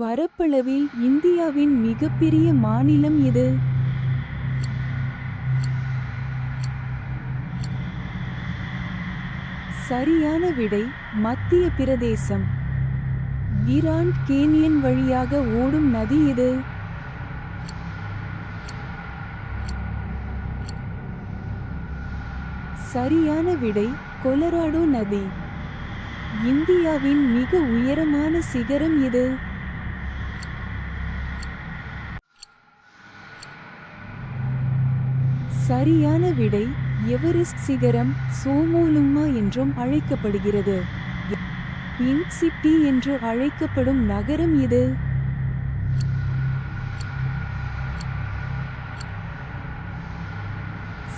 பரப்பளவில் இந்தியாவின் மிகப்பெரிய மாநிலம் எது? சரியான விடை மத்திய பிரதேசம். கிராண்ட் கேனியன் வழியாக ஓடும் நதி இது சரியான விடை கொலராடோ நதி. இந்தியாவின் மிக உயரமான சிகரம் இது சரியான விடை எவரெஸ்ட் சிகரம் சோமோலுமா என்றும் அழைக்கப்படுகிறது. பிங்க் சிட்டி என்று அழைக்கப்படும் நகரம் இது.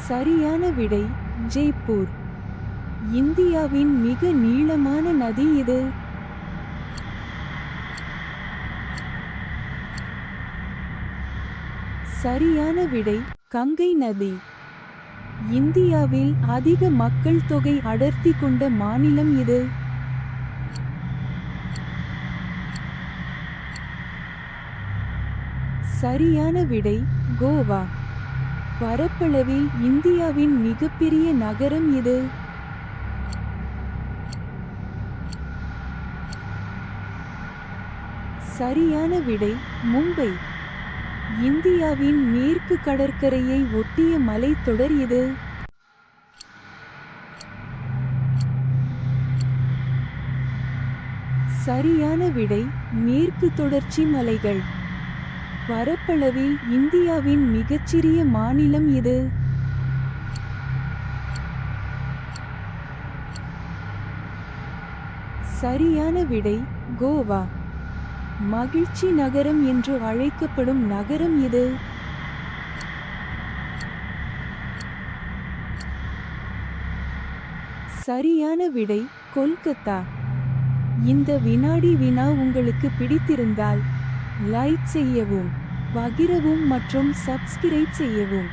சரியான விடை ஜெய்ப்பூர். இந்தியாவின் மிக நீளமான நதி இது. சரியான விடை கங்கை நதி. இந்தியாவில் அதிக மக்கள் தொகை அடர்த்தி கொண்ட மாநிலம் இது. சரியான விடை கோவா. பரப்பளவில் இந்தியாவின் மிகப்பெரிய நகரம் இது. சரியான விடை மும்பை. இந்தியாவின் மேற்கு கடற்கரையை ஒட்டிய மலைத்தொடர் இது. சரியான விடை மேற்கு தொடர்ச்சி மலைகள். பரப்பளவில் இந்தியாவின் மிகச்சிறிய மாநிலம் இது. சரியான விடை கோவா. மகிழ்ச்சி நகரம் என்று அழைக்கப்படும் நகரம் எது சரியான விடை கொல்கத்தா. இந்த வினாடி வினா உங்களுக்கு பிடித்திருந்தால் லைக் செய்யவும் பகிரவும் மற்றும் சப்ஸ்கிரைப் செய்யவும்.